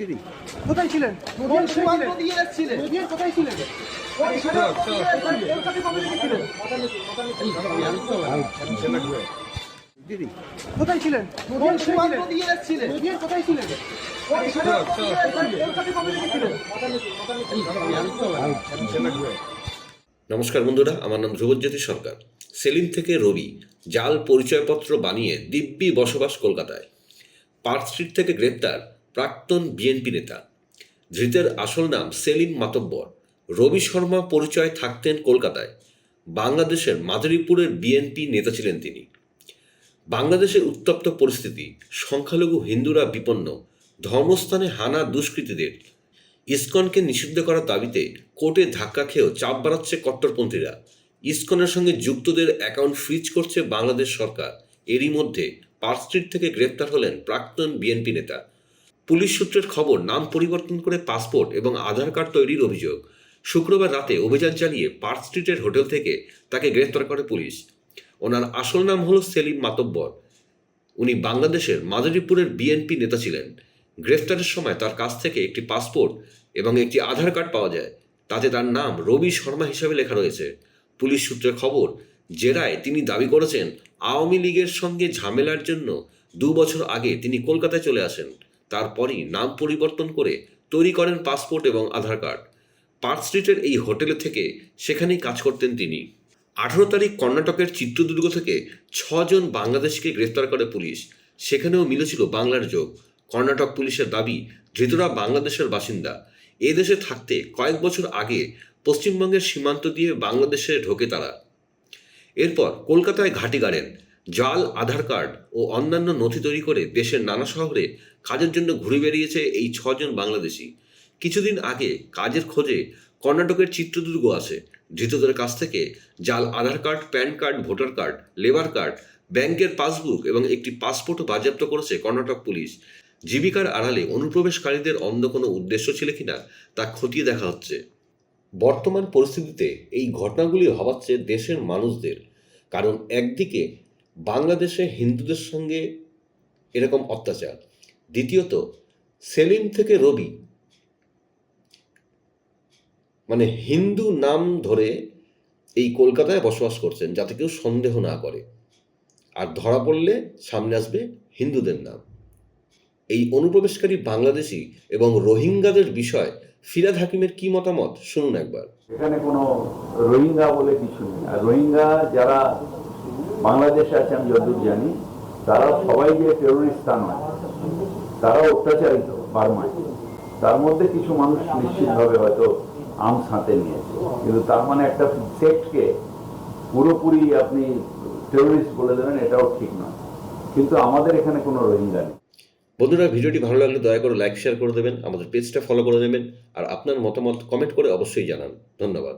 দিদি কোথায় ছিলেন? কোন সীমান্ত দিয়ে এসেছিলেন নদীয়ার কোথায় ছিলেন? কলকাতা কবে থেকে ছিলেন? দিদি কোথায় ছিলেন? কোন সীমান্ত দিয়ে এসেছিলেন নদীয়ার কোথায় ছিলেন? কলকাতা কবে থেকে ছিলেন? নমস্কার বন্ধুরা আমার নাম ধ্রুবজ্যোতি সরকার। সেলিম থেকে রবি জাল পরিচয়পত্র বানিয়ে দিব্যি বসবাস কলকাতায়। পার্ক স্ট্রিট থেকে গ্রেপ্তার প্রাক্তন বিএনপি নেতা। ধৃতের আসল নাম সেলিম মাতব্বর। রবি শর্মা পরিচয় থাকতেন কলকাতায়। বাংলাদেশের মাদারীপুরের বিএনপি নেতা ছিলেন তিনি। বাংলাদেশের উত্তপ্ত পরিস্থিতি, সংখ্যালঘু হিন্দুরা বিপন্ন, ধর্মস্থানে হানা দুষ্কৃতীদের। ইসকনকে নিষিদ্ধ করার দাবিতে কোর্টে ধাক্কা খেয়েও চাপ বাড়াচ্ছে কট্টরপন্থীরা। ইসকনের সঙ্গে যুক্তদের অ্যাকাউন্ট ফ্রিজ করছে বাংলাদেশ সরকার। এরই মধ্যে পার্ক স্ট্রিট থেকে গ্রেপ্তার হলেন প্রাক্তন বিএনপি নেতা। পুলিশ সূত্রের খবর, নাম পরিবর্তন করে পাসপোর্ট এবং আধার কার্ড তৈরির অভিযোগ। শুক্রবার রাতে অভিযান চালিয়ে পার্ক স্ট্রিটের হোটেল থেকে তাকে গ্রেফতার করে পুলিশ। ওনার আসল নাম হলো সেলিম মাতব্বর। উনি বাংলাদেশের মাদারীপুরের বিএনপি নেতা ছিলেন। গ্রেফতারের সময় তার কাছ থেকে একটি পাসপোর্ট এবং একটি আধার কার্ড পাওয়া যায়। তাতে তার নাম রবি শর্মা হিসাবে লেখা রয়েছে। পুলিশ সূত্রে খবর, জেরায় তিনি দাবি করেছেন, আওয়ামী লীগের সঙ্গে ঝামেলার জন্য দু বছর আগে তিনি কলকাতায় চলে আসেন। তারপরই নাম পরিবর্তন করে তৈরি করেন পাসপোর্ট এবং আধার কার্ড। পার্ক স্ট্রিটের এই হোটেলে থেকে সেখানেই কাজ করতেন তিনি। আঠারো তারিখ কর্ণাটকের চিত্রদুর্গ থেকে ছজন বাংলাদেশকে গ্রেফতার করে পুলিশ। সেখানেও মিলেছিল বাংলার যোগ। কর্ণাটক পুলিশের দাবি, ধৃতরা বাংলাদেশের বাসিন্দা। এ দেশে থাকতে কয়েক বছর আগে পশ্চিমবঙ্গের সীমান্ত দিয়ে বাংলাদেশে ঢোকে তারা। এরপর কলকাতায় ঘাঁটি গাড়েন। জাল, আধার কার্ড ও অন্যান্য নথি তৈরি করে দেশের নানা শহরে কাজের জন্য ঘুরে বেরিয়েছে এই ছজন বাংলাদেশি। কিছুদিন আগে কাজের খোঁজে কর্ণাটকের চিত্রদুর্গ আসে ধৃতদের কাছ থেকে জাল Aadhaar card, PAN card, voter card, labour card, ব্যাংকের পাসবুক এবং একটি পাসপোর্টও বাজেয়াপ্ত করেছে কর্ণাটক পুলিশ। জীবিকার আড়ালে অনুপ্রবেশকারীদের অন্য কোনো উদ্দেশ্য ছিল কিনা তা খতিয়ে দেখা হচ্ছে। বর্তমান পরিস্থিতিতে এই ঘটনাগুলি হবাচ্ছে দেশের মানুষদের। কারণ একদিকে বাংলাদেশে হিন্দুদের সঙ্গে এরকম অত্যাচার দ্বিতীয়ত, সেলিম থেকে রবি। মানে হিন্দু নাম ধরে এই কলকাতায় বসবাস করছেন, যাতে কেউ সন্দেহ না করে। আর ধরা পড়লে সামনে আসবে হিন্দুদের নাম। এই অনুপ্রবেশকারী বাংলাদেশি এবং রোহিঙ্গাদের বিষয় ফিরাদ হাকিমের কি মতামত? শুনুন একবার। এখানে কোনো রোহিঙ্গা বলে কিছু নেই। আর রোহিঙ্গা যারা বাংলাদেশে আছে, আমি যতদূর জানি তারা সবাই যে টেরোরিস্ট তা নয় তারা অত্যাচারিত, বার্মায়। তার মধ্যে কিছু মানুষ নিশ্চিতভাবে হয়তো আর্মস হাতে নিয়েছে। কিন্তু তার মানে একটা সেক্টকে পুরোপুরি আপনি টেরোরিস্ট বলে দেবেন, এটাও ঠিক নয়। কিন্তু আমাদের এখানে কোনো রোহিঙ্গা নেই। বন্ধুরা, ভিডিওটি ভালো লাগলে দয়া করে লাইক শেয়ার করে দেবেন, আমাদের পেজটা ফলো করে নেবেন আর আপনার মতামত কমেন্ট করে অবশ্যই জানান। ধন্যবাদ।